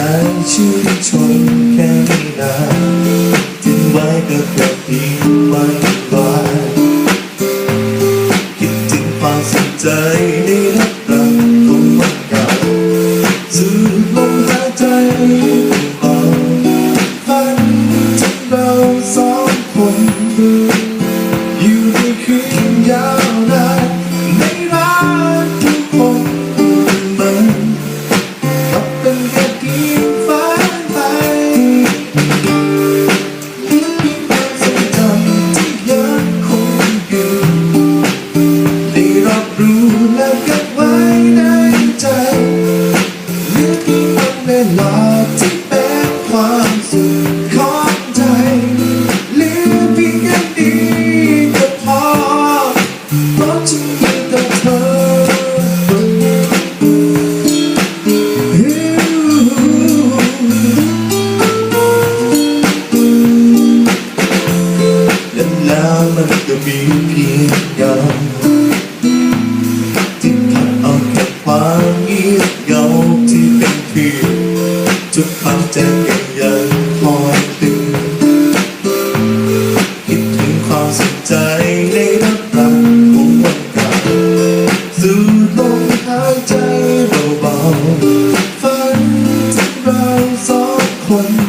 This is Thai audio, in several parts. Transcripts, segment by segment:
ใจชื่นชมแค่ไหนทิ้งไว้ก็กระดิ่งไม่บานคิดถึงความสนใจในรักรักองมันเก่าสูดลมหายใจเบาฝันถึงเราสองคนอยู่ในคืน ใจยังยังคอยตื่นคิดถึงความสนใจในรักรักของวันเก่าสูดลมหายใจเบาๆฝันถึงเราสองคน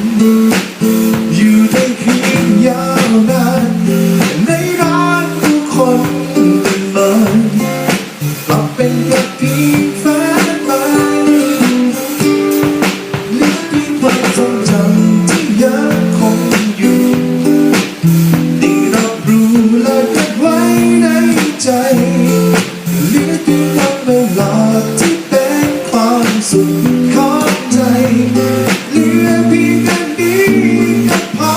สุองใจเหลือเพียงกันดีก็พอ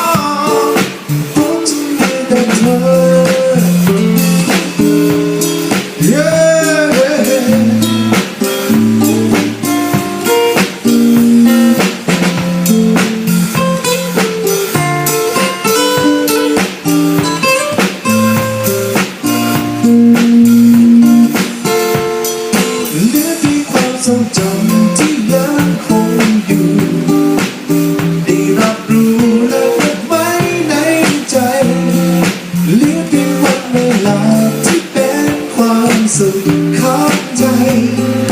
ผมมีแต่เธอ yeah. หลี ใจ